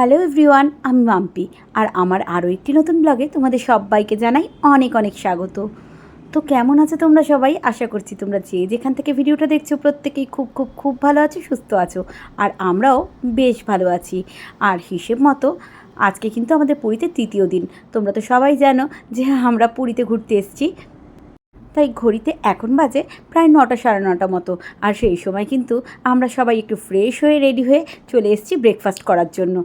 Hello everyone, আমি মাম্পি আর আমার আরও একটি নতুন ব্লগে তোমাদের সবাইকে জানাই অনেক অনেক স্বাগত। তো কেমন আছো তোমরা সবাই? আশা করছি তোমরা যে যেখান থেকে ভিডিওটা দেখছ প্রত্যেকেই খুব খুব খুব ভালো আছো, সুস্থ আছো আর আমরাও বেশ ভালো আছি। আর হিসেব মতো আজকে কিন্তু আমাদের পুরীতে তৃতীয় দিন। তোমরা তো সবাই জানো যে আমরা পুরীতে ঘুরতে এসেছি। তাই ঘড়িতে এখন বাজে প্রায় নটা সাড়ে নটা মতো। আর সেই সময় কিন্তু আমরা সবাই একটু ফ্রেশ হয়ে রেডি হয়ে চলে এসেছি ব্রেকফাস্ট করার জন্য।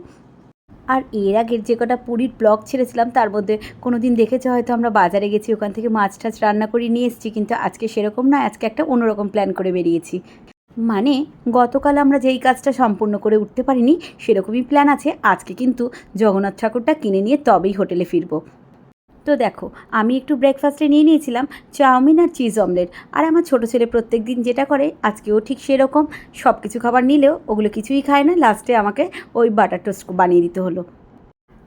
আর এর আগের যে কটা পুরীর ব্লগ ছেড়েছিলাম, তার মধ্যে কোনো দিন দেখেছ? হয়তো আমরা বাজারে গেছি, ওখান থেকে মাছ টাছ রান্না করে নিয়ে এসেছি, কিন্তু আজকে সেরকম না, আজকে একটা অন্যরকম প্ল্যান করে বেরিয়েছি। মানে গতকাল আমরা যেই কাজটা সম্পূর্ণ করে উঠতে পারিনি, সেরকমই প্ল্যান আছে। আজকে কিন্তু জগন্নাথ ঠাকুরটা কিনে নিয়ে তবেই হোটেলে ফিরবো। তো দেখো, আমি একটু ব্রেকফাস্টে নিয়ে নিয়েছিলাম চাউমিন আর চিজ অমলেট আর আমার ছোটো ছেলে প্রত্যেক দিন যেটা করে, আজকেও ঠিক সেরকম। সব কিছু খাবার নিলেও ওগুলো কিছুই খায় না। লাস্টে আমাকে ওই বাটার টোস্ট বানিয়ে দিতে হলো।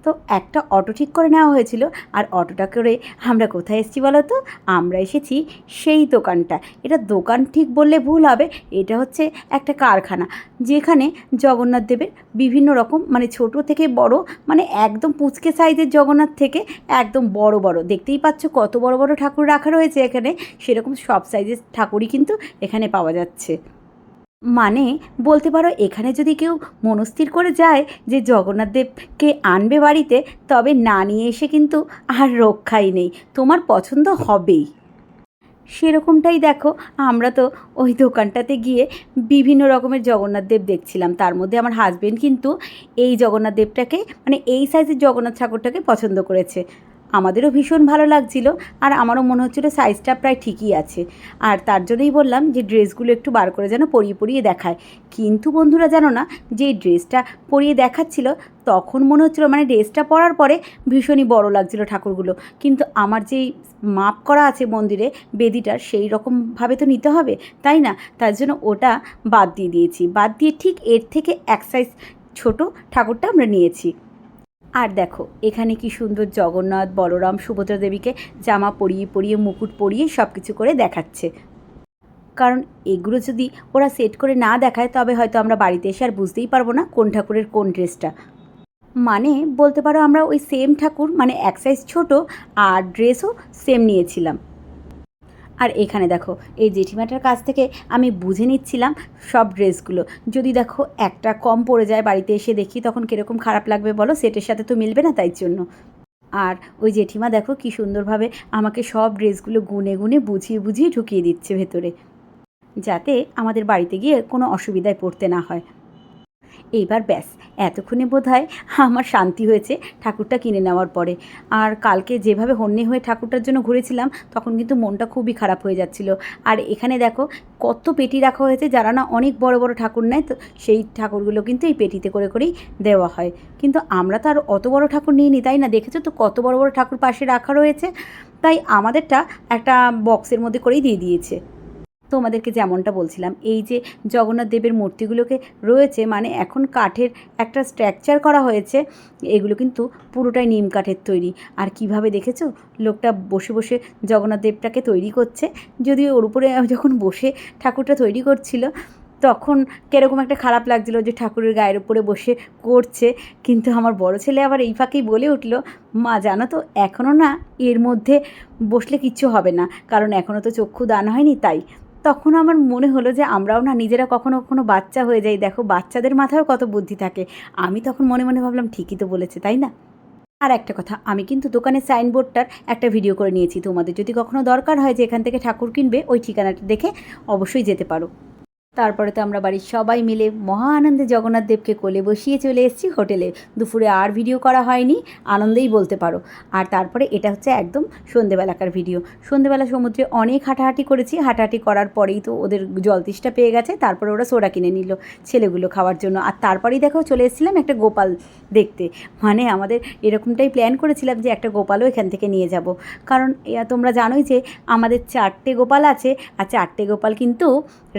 তো একটা অটো ঠিক করে নেওয়া হয়েছিল। আর অটোটা করে আমরা কোথায় এসেছি বলো তো? আমরা এসেছি সেই দোকানটা। এটা দোকান ঠিক বললে ভুল হবে। এটা হচ্ছে একটা কারখানা, যেখানে জগন্নাথ দেবের বিভিন্ন রকম মানে ছোট থেকে বড় মানে একদম পুচকে সাইজের জগন্নাথ থেকে একদম বড় বড়। দেখতেই পাচ্ছ কত বড় বড় ঠাকুর রাখা রয়েছে এখানে। সেরকম সব সাইজের ঠাকুরই কিন্তু এখানে পাওয়া যাচ্ছে। মানে বলতে পারো এখানে যদি কেউ মনস্থির করে যায় যে জগন্নাথ দেবকে আনবে বাড়িতে, তবে না নিয়ে এসে কিন্তু আর রক্ষাই নেই। তোমার পছন্দ হবেই। সেরকমটাই দেখো, আমরা তো ওই দোকানটাতে গিয়ে বিভিন্ন রকমের জগন্নাথ দেব দেখছিলাম। তার মধ্যে আমার হাজবেন্ড কিন্তু এই জগন্নাথ দেবটাকে মানে এই সাইজের জগন্নাথ ঠাকুরটাকে পছন্দ করেছে। আমাদেরও ভীষণ ভালো লাগছিল আর আমারও মনে হচ্ছিল সাইজটা প্রায় ঠিকই আছে। আর তার জন্যই বললাম যে ড্রেসগুলো একটু বার করে যেন পরিয়ে পরিয়ে দেখায়। কিন্তু বন্ধুরা জানো না যে ড্রেসটা পরিয়ে দেখাচ্ছিল, তখন মনে হচ্ছিল মানে ড্রেসটা পরার পরে ভীষণই বড় লাগছিল ঠাকুরগুলো। কিন্তু আমার যেই মাপ করা আছে মন্দিরে, বেদিটার, সেই রকমভাবে তো নিতে হবে, তাই না? তার জন্য ওটা বাদ দিয়ে দিয়েছি। বাদ দিয়ে ঠিক এর থেকে এক সাইজ ছোটো ঠাকুরটা আমরা নিয়েছি। আর দেখো, এখানে কি সুন্দর জগন্নাথ, বলরাম, সুভদ্রা দেবীকে জামা পরিয়ে পরিয়ে, মুকুট পরিয়ে সব কিছু করে দেখাচ্ছে। কারণ এগুলো যদি ওরা সেট করে না দেখায়, তবে হয়তো আমরা বাড়িতে এসে আর বুঝতেই পারব না কোন ঠাকুরের কোন ড্রেসটা। মানে বলতে পারো আমরা ওই সেম ঠাকুর মানে এক সাইজ ছোটো, আর ড্রেসও সেম নিয়েছিলাম। আর এখানে দেখো, এই জেঠিমাটার কাছ থেকে আমি বুঝে নিচ্ছিলাম সব ড্রেসগুলো। যদি দেখো একটা কম পড়ে যায় বাড়িতে এসে দেখি তখন কীরকম খারাপ লাগবে বলো? সেটের সাথে তো মিলবে না তাই জন্য। আর ওই জেঠিমা দেখো কি সুন্দরভাবে আমাকে সব ড্রেসগুলো গুনে গুনে বুঝিয়ে বুঝিয়ে ঢুকিয়ে দিচ্ছে ভেতরে, যাতে আমাদের বাড়িতে গিয়ে কোনো অসুবিধায় পড়তে না হয়। এইবার ব্যাস, এতক্ষণে বোধ হয় আমার শান্তি হয়েছে ঠাকুরটা কিনে নেওয়ার পরে। আর কালকে যেভাবে হন্যে হয়ে ঠাকুরটার জন্য ঘুরেছিলাম, তখন কিন্তু মনটা খুবই খারাপ হয়ে যাচ্ছিল। আর এখানে দেখো, কত পেটি রাখা হয়েছে, যারা না অনেক বড় বড় ঠাকুর নেয়, তো সেই ঠাকুরগুলো কিন্তু এই পেটিতে করে করেই দেওয়া হয়। কিন্তু আমরা তো আর অত বড় ঠাকুর নিইনি, তাই না? দেখেছ তো কত বড় বড় ঠাকুর পাশে রাখা রয়েছে? তাই আমাদেরটা একটা বক্সের মধ্যে করেই দিয়ে দিয়েছে। তোমাদেরকে যেমনটা বলছিলাম, এই যে জগন্নাথ দেবের মূর্তিগুলোকে রয়েছে মানে এখন কাঠের একটা স্ট্রাকচার করা হয়েছে, এগুলো কিন্তু পুরোটাই নিম কাঠের তৈরি। আর কীভাবে দেখেছ? লোকটা বসে বসে জগন্নাথ দেবটাকে তৈরি করছে। যদিও ওর উপরে যখন বসে ঠাকুরটা তৈরি করছিল, তখন কীরকম একটা খারাপ লাগছিল যে ঠাকুরের গায়ের উপরে বসে করছে। কিন্তু আমার বড় ছেলে আবার এই ফাঁকেই বলে উঠল, মা, জানো তো এখনও না এর মধ্যে বসলে কিচ্ছু হবে না। কারণ এখনও তো চক্ষু দান হয়নি, তাই তখন আমার মনে হলো যে আমরাও না নিজেরা কখনো কখনো বাচ্চা হয়ে যাই। দেখো, বাচ্চাদের মাথায়ও কত বুদ্ধি থাকে। আমি তখন মনে মনে ভাবলাম, ঠিকই তো বলেছে, তাই না? আর একটা কথা, আমি কিন্তু দোকানের সাইনবোর্ডটার একটা ভিডিও করে নিয়েছি। তোমাদের যদি কখনো দরকার হয় যে এখান থেকে ঠাকুর কিনবে, ওই ঠিকানাটা দেখে অবশ্যই যেতে পারো। তারপরে তো আমরা বাড়ির সবাই মিলে মহা আনন্দে জগন্নাথ দেবকে কোলে বসিয়ে চলে এসেছি হোটেলে। দুপুরে আর ভিডিও করা হয়নি, আনন্দেই বলতে পারো। আর তারপরে এটা হচ্ছে একদম সন্ধেবেলাকার ভিডিও সন্ধেবেলা সমুদ্রে অনেক হাঁটাহাঁটি করেছি, হাঁটাহাঁটি করার পরেই তো ওদের জল জলতিষ্টা পেয়ে গেছে, তারপরে ওরা সোডা কিনে নিল ছেলেগুলো খাওয়ার জন্য। আর তারপরেই দেখো চলে এসেছিলাম একটা গোপাল দেখতে। মানে আমাদের এরকমটাই প্ল্যান করেছিলাম যে একটা গোপালও এখান থেকে নিয়ে যাব। কারণ তোমরা জানোই যে আমাদের চারটে গোপাল আছে, আর চারটে গোপাল কিন্তু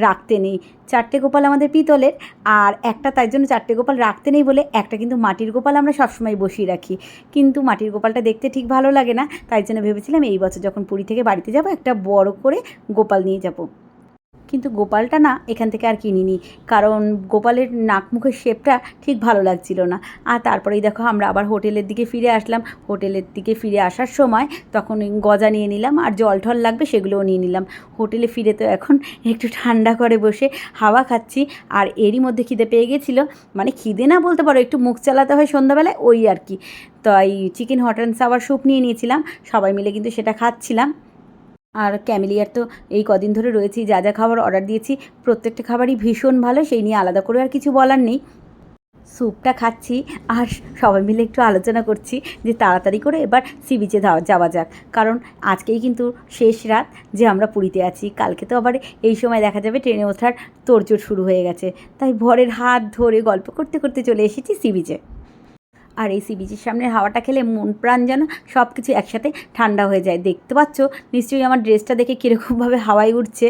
রাখতে নেই। চারটে গোপাল আমাদের পিতলের, আর একটা তাই জন্য চারটে গোপাল রাখতে নেই বলে একটা কিন্তু মাটির গোপাল আমরা সবসময় বসিয়ে রাখি। কিন্তু মাটির গোপালটা দেখতে ঠিক ভালো লাগে না, তাই জন্য ভেবেছিলাম এই বছর যখন পুরী থেকে বাড়িতে যাব, একটা বড় করে গোপাল নিয়ে যাব। কিন্তু গোপালটা না এখান থেকে আর কিনিনি। কারণ গোপালের নাক মুখের শেপটা ঠিক ভালো লাগছিল না। আর তারপরেই দেখো আমরা আবার হোটেলের দিকে ফিরে আসলাম। হোটেলের দিকে ফিরে আসার সময় তখন গজা নিয়ে নিলাম আর জল ঠল লাগবে সেগুলোও নিয়ে নিলাম। হোটেলে ফিরে তো এখন একটু ঠান্ডা করে বসে হাওয়া খাচ্ছি আর এরই মধ্যে খিদে পেয়ে গেছিল। মানে খিদে না বলতে পারো, একটু মুখ চালাতে হয় সন্ধ্যাবেলায়, ওই আর কি। তাই chicken hot and sour soup নিয়ে নিয়েছিলাম। সবাই মিলে কিন্তু সেটা খাচ্ছিলাম। আর ক্যামেলিয়ার তো এই কদিন ধরে রয়েছি, যা যা খাবার অর্ডার দিয়েছি, প্রত্যেকটা খাবারই ভীষণ ভালো, সেই নিয়ে আলাদা করে আর কিছু বলার নেই। স্যুপটা খাচ্ছি আর সবাই মিলে একটু আলোচনা করছি যে তাড়াতাড়ি করে এবার সি বিচে যাওয়া যাক। কারণ আজকেই কিন্তু শেষ রাত যে আমরা পুরীতে আছি, কালকে তো আবার এই সময় দেখা যাবে ট্রেনে ওঠার তোড়জোড় শুরু হয়ে গেছে। তাই ভরের হাত ধরে গল্প করতে করতে চলে এসেছি সি বিচে। আর এই সি সামনে হাওয়াটা খেলে মন প্রাণ যেন সব কিছু একসাথে ঠান্ডা হয়ে যায়। দেখতে পাচ্ছ? নিশ্চয়ই আমার ড্রেসটা দেখে কীরকমভাবে হাওয়ায় উঠছে।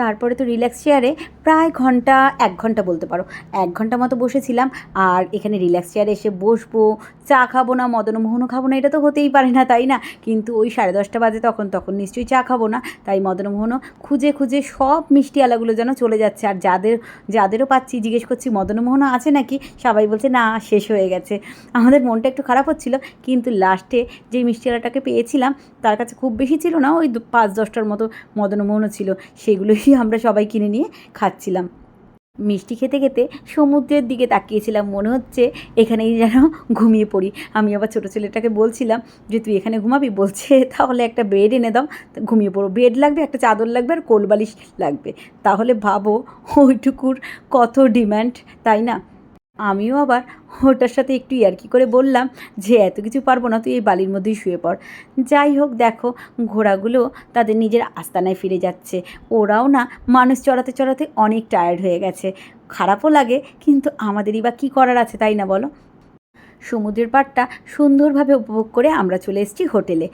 তারপরে তো রিল্যাক্স চেয়ারে প্রায় ঘণ্টা, এক ঘণ্টা বলতে পারো। এক ঘণ্টা মতো বসেছিলাম, আর এখানে রিল্যাক্স চেয়ারে এসে বসবো, চা খাব না মদনমোহনও খাব না, এটা তো হতেই পারে না, তাই না? কিন্তু ওই সাড়ে দশটা বাজে তখন তখন নিশ্চয়ই চা খাব না, তাই মদনমোহনও খুঁজে খুঁজে সব মিষ্টি আলাগুলো যেন চলে যাচ্ছে। আর যাদের, যাদেরও পাচ্ছি, জিজ্ঞেস করছি মদনমোহনও আছে নাকি? সবাই বলছে, না, শেষ হয়ে গেছে। আমাদের মনটা একটু খারাপ হচ্ছিল, কিন্তু লাস্টে যেই মিষ্টি আলাটাকে পেয়েছিলাম, তার কাছে খুব বেশি ছিল না, ওই পাঁচ দশটার মতো মদনমোহনও ছিল, সেগুলোই আমরা সবাই কিনে নিয়ে খাচ্ছিলাম। মিষ্টি খেতে খেতে সমুদ্রের দিকে তাকিয়েছিলাম। মনে হচ্ছে এখানেই যেন ঘুমিয়ে পড়ি। আমি আবার ছোটো ছেলেটাকে বলছিলাম যে, তুই এখানে ঘুমাবি? বলছে, তাহলে একটা বেড এনে দাম ঘুমিয়ে পড়ো। বেড লাগবে, একটা চাদর লাগবে, আর কোলবালিশ লাগবে। তাহলে ভাবো, ওইটুকুর কত ডিম্যান্ড তাই না? আমিও আবার ওটার সাথে একটু ইয়ার্কি করে বললাম যে, এত কিছু পারব না, তুই এই বালির মধ্যেই শুয়ে পড়। যাই হোক, দেখো, ঘোড়াগুলো তাদের নিজের আস্তানায় ফিরে যাচ্ছে। ওরাও না মানুষ চড়াতে চড়াতে অনেক টায়ার্ড হয়ে গেছে। খারাপও লাগে, কিন্তু আমাদেরই বা কী করার আছে, তাই না বলো? সমুদ্রের পাড়টা সুন্দরভাবে উপভোগ করে আমরা চলে এসেছি হোটেলে।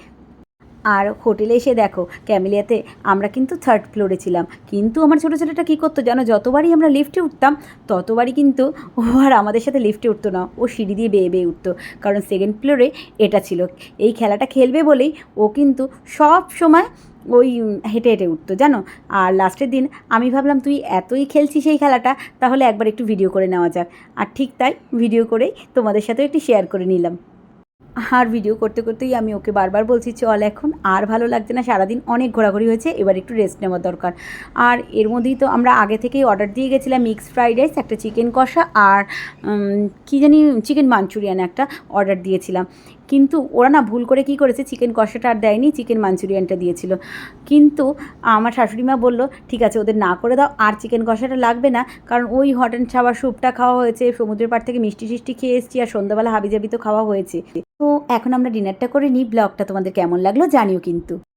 আর হোটেলে এসে দেখো, ক্যামেলিয়াতে আমরা কিন্তু থার্ড ফ্লোরে ছিলাম। কিন্তু আমার ছোটো ছেলেটা কী করতো জানো? যতবারই আমরা লিফটে উঠতাম, ততবারই কিন্তু ও আর আমাদের সাথে লিফটে উঠতো না। ও সিঁড়ি দিয়ে বেয়ে বেয়ে উঠতো। কারণ সেকেন্ড ফ্লোরে এটা ছিল। এই খেলাটা খেলবে বলেই ও কিন্তু সব সময় ওই হেঁটে হেঁটে উঠতো, জানো? আর লাস্টের দিন আমি ভাবলাম, তুই এতই খেলছিস সেই খেলাটা, তাহলে একবার একটু ভিডিও করে নেওয়া যাক। আর ঠিক তাই ভিডিও করেই তোমাদের সাথে একটু শেয়ার করে নিলাম। আর ভিডিও করতে করতেই আমি ওকে বারবার বলছি, চল এখন, আর ভালো লাগছে না, সারাদিন অনেক ঘোরাঘুরি হয়েছে, এবার একটু রেস্ট নেওয়ার দরকার। আর এর মধ্যেই তো আমরা আগে থেকেই অর্ডার দিয়ে গেছিলাম মিক্সড ফ্রাইড রাইস একটা চিকেন কষা, আর কি কী জানি চিকেন মাঞ্চুরিয়ান একটা অর্ডার দিয়েছিলাম। কিন্তু ওরা না ভুল করে কি করেছে চিকেন কষাটা আর দেয়নি চিকেন মাঞ্চুরিয়ানটা দিয়েছিল। কিন্তু আমার শাশুড়ি মা বলল, ঠিক আছে, ওদের না করে দাও, আর চিকেন কষাটা লাগবে না, কারণ ওই হট অ্যান্ড ছাওয়ার স্যুপটা খাওয়া হয়েছে, সমুদ্রের পাড় থেকে মিষ্টি সিষ্টি খেয়ে এসেছি, আর সন্ধ্যাবেলা হাবিজাবি তো খাওয়া হয়েছে। তো এখন আমরা ডিনারটা করে নিই ব্লগটা তোমাদের কেমন লাগল জানিও কিন্তু।